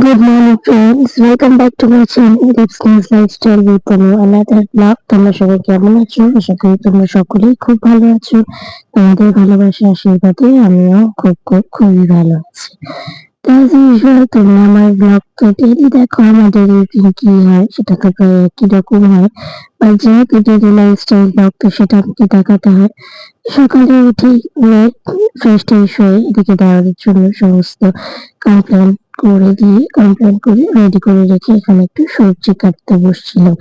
Good morning friends, welcome back to my channel. Dipson's Lifestyle with another vlog তোমরা সবাই কেমন আছো? আশা করি তোমরা সকলেই খুব ভালো আছো। তোমাদের ভালোবাসা আশীর্বাদে আমিও খুব খুব খুবই ভালো আছি। as usual তোমরা আমার ব্লগ তো ডেলি দেখো আমাদের রুটিন কি হয় সেটা তো প্রায় একই রকম হয়। আর যেহেতু ডেলি লাইফস্টাইল ব্লগ তো সেটা আমাকে দেখাতে হয়। সকালে উঠি ফ্রেশ ট্রেশ হয়ে এদিকে দেওয়ার জন্য সমস্ত কমপ্লেন করে দিয়ে কমপ্লেন করে রেডি করে রেখে এখানে একটু সবজি কাটতে বসছিলাম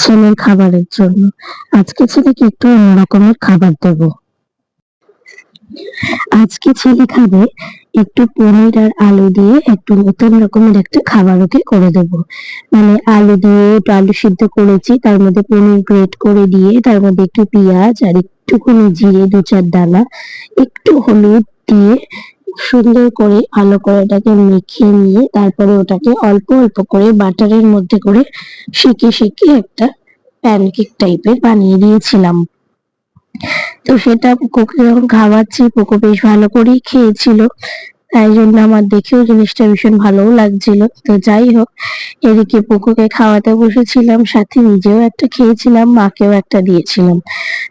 ছেলের খাবারের জন্য। আজকে ছেলেকে একটু অন্যরকমের খাবার দেব। আজকে ছেলে খাবে একটু পনির আর আলু দিয়ে একটু নতুন রকমের একটা খাবার ওকে করে দেব। মানে আলু দিয়ে একটু আলু সিদ্ধ করেছি, তার মধ্যে পনির গ্রেট করে দিয়ে তার মধ্যে একটু পেঁয়াজ আর একটুখানি জিরে দু চার দানা, একটু হলুদ দিয়ে সুন্দর করে ভালো করে ওটাকে মেখে নিয়ে তারপরে ওটাকে অল্প অল্প করে বাটারের মধ্যে করে শিখে শিখে একটা প্যানকেক টাইপের বানিয়ে দিয়েছিলাম। তো সেটা পুকুকে যখন খাওয়াচ্ছি পুকু বেশ ভালো করেই খেয়েছিল। তাই জন্য আমার দেখেও জিনিসটা ভীষণ ভালোও লাগছিল। তো যাই হোক, এদিকে পুকুকে খাওয়াতে বসেছিলাম, সাথে নিজেও একটা খেয়েছিলাম, মাকেও একটা দিয়েছিলাম।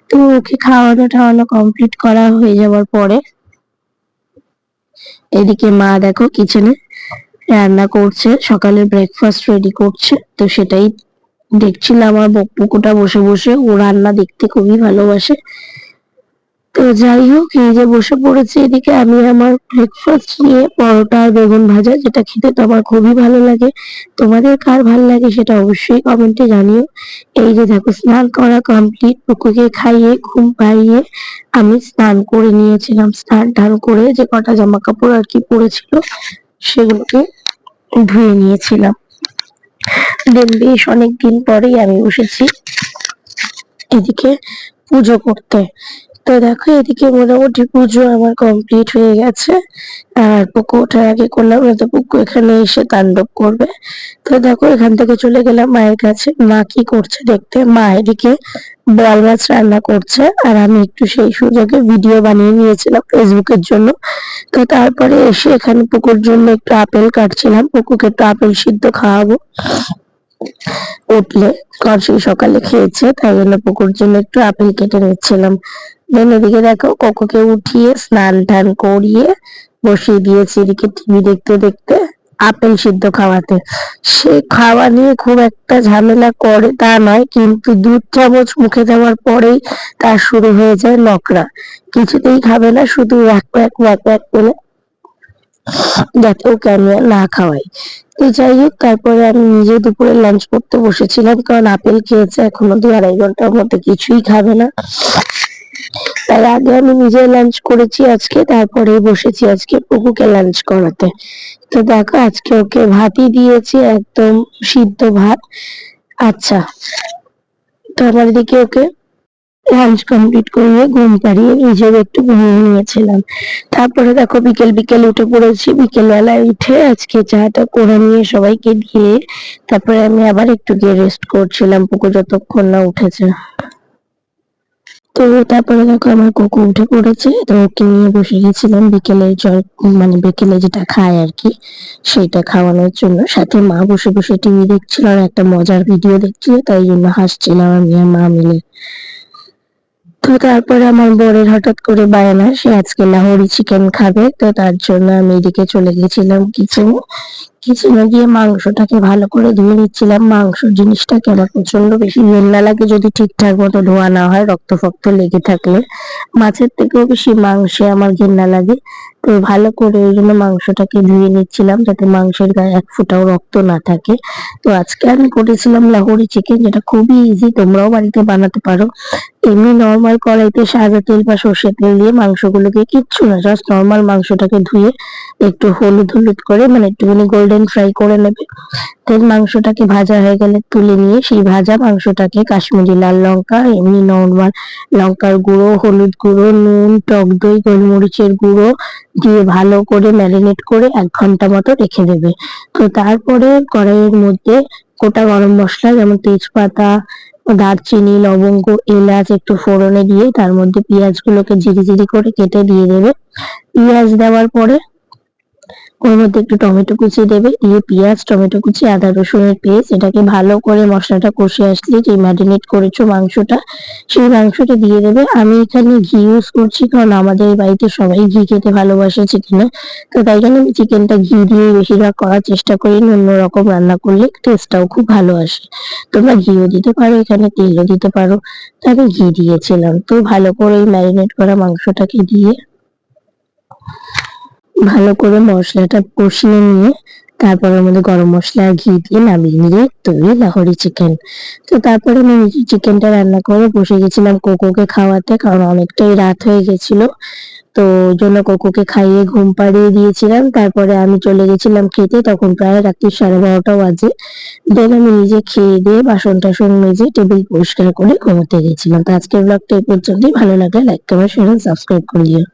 তো ওকে খাওয়ানো টাওয়ানো কমপ্লিট করা হয়ে যাওয়ার পরে এদিকে মা দেখো কিচেনে রান্না করছে, সকালে ব্রেকফাস্ট রেডি করছে, তো সেটাই দেখছিলাম আমার বকুটা বসে বসে, ও রান্না দেখতে খুবই ভালোবাসে। তো যাই হোক, এই যে বসে পড়েছে এদিকে আমি আমার ব্রেকফাস্ট নিয়ে পরোটা আর বেগুন ভাজা, যেটা খেতে তো আমার খুবই ভালো লাগে। তোমাদের কার ভালো লাগে সেটা অবশ্যই কমেন্টে জানিও। এই যে দেখো, স্নান করা কমপ্লিট পুকুকে খাইয়ে, ঘুম পাইয়ে আমি স্নান করে নিয়েছিলাম। স্নান টান করে যে কটা জামা কাপড় আর কি পরেছিল সেগুলোকে ধুয়ে নিয়েছিলাম। দেন বেশ অনেকদিন পরেই আমি বসেছি এদিকে পুজো করতে। তো দেখো, এদিকে মোটামুটি পুজো আমার কমপ্লিট হয়ে গেছে। আর পুকু ওঠার আগে করলাম তো পুকু এখানে এসে তাণ্ডব করবে। তো দেখো, এখান থেকে চলে গেলাম মায়ের কাছে। মা কি করছে দেখতে? মা এদিকে বল মাছ রান্না করছে। আর আমি একটু সেই সুযোগে ভিডিও বানিয়ে নিয়েছিলাম ফেসবুকের জন্য। তো তারপরে এসে এখানে পুকুর জন্য একটু আপেল কাটছিলাম। পুকুকে একটু আপেল সিদ্ধ খাওয়াবো। উঠলে, কারণ সকালে খেয়েছে, তাই জন্য পুকুর জন্য একটু আপেল কেটে নিচ্ছিলাম। দেন এদিকে দেখো কোকোকে উঠিয়ে স্নান টান করিয়ে বসিয়ে দিয়েছি এদিকে টিভি দেখতে দেখতে আপেল সিদ্ধ খাওয়াতে। সে খাওয়া নিয়ে খুব একটা ঝামেলা করে তা নয়, কিন্তু দুধ চামচ মুখে দেওয়ার পরেই তার শুরু হয়ে যায় নকরা কিছুতেই খাবে না, শুধু এক এক এক এক করে যাতে ওকে আমি না খাওয়াই। তো যাই হোক, তারপরে আমি নিজে দুপুরে লাঞ্চ করতে বসেছিলাম, কারণ আপেল খেয়েছে, এখনও দু আড়াই ঘণ্টার মধ্যে কিছুই খাবে না। তার আগে আমি নিজে লাঞ্চ করেছি আজকে তারপরে বসেছি আজকে পুকুকে লাঞ্চ করাতে। তো দেখো, আজকে ওকে ভাতই দিয়েছি, একদম সিদ্ধ ভাত। আচ্ছা তো আমার দিকে ওকে লাঞ্চ কমপ্লিট করিয়ে ঘুম পাড়িয়ে নিজেও একটু ঘুমিয়ে নিয়েছিলাম। তারপরে দেখো, বিকেল বিকেল উঠে পড়েছি বিকেল বেলায় উঠে আজকে চাটা করে নিয়ে সবাইকে দিয়ে তারপরে আমি আবার একটু গিয়ে রেস্ট করছিলাম, পুকুর যতক্ষণ না উঠেছে। তো তারপরে দেখো আমার কোকো উঠে পড়েছে। তো ওকে নিয়ে বসে গেছিলাম বিকেলে জল মানে বিকেলে যেটা খায় আর কি সেটা খাওয়ানোর জন্য। সাথে মা বসে বসে টিভি দেখছিল আর একটা মজার ভিডিও দেখছিল, তাই জন্য হাসছিলাম আমি আর মা মিলে। তো তারপরে আমার বরের হঠাৎ করে বায়না, সে আজকে লাহোরি চিকেন খাবে, তো তার জন্য আমি এদিকে চলে গেছিলাম কিচেনে কিচেনে গিয়ে মাংসটাকে ভালো করে ধুয়ে নিচ্ছিলাম। মাংস জিনিসটাকে আমার প্রচণ্ড বেশি ঘেন্না লাগে যদি ঠিকঠাক মতো ধোয়া না হয় রক্ত ফক্ত লেগে থাকলে। মাছের থেকেও বেশি মাংসে আমার ঘেন্না লাগে। তো ভালো করে ওই জন্য মাংসটাকে ধুয়ে নিচ্ছিলাম যাতে মাংসের গায়ে এক ফোঁটাও রক্ত না থাকে। তো আজকে আমি করেছিলাম লাহোরি চিকেন যেটা খুবই ইজি তোমরাও বাড়িতে বানাতে পারো। এমনি নর্মাল কড়াইতে সাদা তেল বা সর্ষে তেল দিয়ে মাংসগুলোকে কিচ্ছু না জাস্ট নর্মাল মাংসটাকে ধুয়ে একটু হলুদ হলুদ করে মানে একটুখানি গোল্ডেন ফ্রাই করে নেবে। তেল মাংসটাকে ভাজা হয়ে গেলে তুলে নিয়ে সেই ভাজা মাংসটাকে কাশ্মীরি লাল লঙ্কা, এমনি নর্মাল লঙ্কার গুঁড়ো, হলুদ গুঁড়ো, নুন, টক দই, গোলমরিচের গুঁড়ো দিয়ে ভালো করে ম্যারিনেট করে এক ঘণ্টা মতো রেখে দেবে। তো তারপরে কড়াইয়ের মধ্যে গোটা গরম মশলা যেমন তেজপাতা, দারচিনি, লবঙ্গ, এলাচ একটু ফোড়নে দিয়ে তার মধ্যে পেঁয়াজ গুলোকে ঝিরি ঝিরি করে কেটে দিয়ে দেবে। পেঁয়াজ দেওয়ার পরে ওর মধ্যে একটু টমেটো কুচি দেবে, দিয়ে পেঁয়াজ, টমেটো কুচি, আদা, রসুনের পেস্ট, এটাকে ভালো করে মশলাটা কষে আসলে যে ম্যারিনেট করেছ মাংসটা, সেই মাংসটা দিয়ে দেবে। আমি এখানে ঘি ইউজ করছি কারণ আমাদের বাড়িতে সবাই ঘি খেতে ভালোবাসে চিকেনে তো তাই জন্য আমি চিকেনটা ঘি দিয়ে বেশিরভাগ করার চেষ্টা করি অন্যরকম রান্না করলে টেস্টটাও খুব ভালো আসে। তোমরা ঘিও দিতে পারো, এখানে তেলও দিতে পারো। তো আমি ঘি দিয়েছিলাম। তো ভালো করে ওই ম্যারিনেট করা মাংসটাকে দিয়ে ভালো করে মশলাটা কষিয়ে নিয়ে তারপরে মধ্যে গরম মশলা ঘি দিয়ে নামিয়ে নিয়ে তৈরি লাহোরি চিকেন। তো তারপরে আমি চিকেনটা রান্না করে বসে গেছিলাম কোকোকে খাওয়াতে, কারণ অনেকটাই রাত হয়ে গেছিল। তো জন্য কোকোকে খাইয়ে ঘুম পাড়িয়ে দিয়েছিলাম। তারপরে আমি চলে গেছিলাম খেতে, তখন প্রায় রাত্রি সাড়ে বারোটা বাজে। দেন আমি নিজে খেয়ে দিয়ে বাসন টাসন মেজে টেবিল পরিষ্কার করে ঘুমোতে গেছিলাম। তো আজকের ব্লগটা এই পর্যন্তই। ভালো লাগলে লাইক কমেন্ট শেয়ার সাবস্ক্রাইব করে দিও।